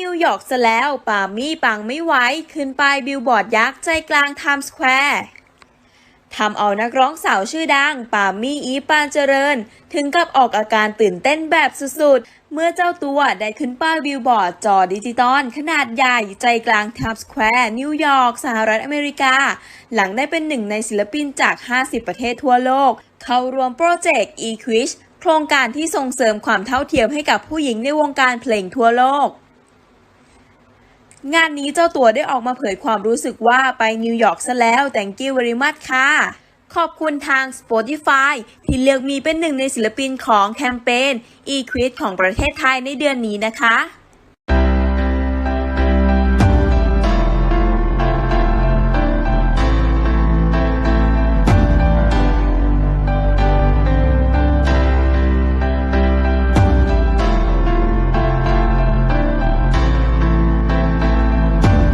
นิวยอร์กซะแล้วปามี่ปังไม่ไหวขึ้นป้ายบิลบอร์ดยักษ์ใจกลางไทม์สแควร์ทำเอานักร้องสาวชื่อดัง ปามี่อีปานเจริญ ถึงกับออกอาการตื่นเต้นแบบสุดๆ เมื่อเจ้าตัวได้ขึ้นป้ายบิลบอร์ดจอดิจิตอลขนาดใหญ่ใจกลางไทม์สแควร์นิวยอร์กสหรัฐอเมริกา หลังได้เป็นหนึ่งในศิลปินจาก 50 ประเทศทั่วโลก เข้าร่วมโปรเจกต์ e-quiz โครงการที่ส่งเสริมความเท่าเทียมให้กับผู้หญิงในวงการเพลงทั่วโลก งานนี้เจ้าตัวได้ออกมาเผยความรู้สึกว่าไปนิวยอร์กซะแล้ว thank you very much ค่ะ ขอบคุณทาง Spotify ที่เลือกมีเป็นหนึ่งในศิลปินของแคมเปญ e q u i t ของประเทศไทยในเดือนนี้นะคะ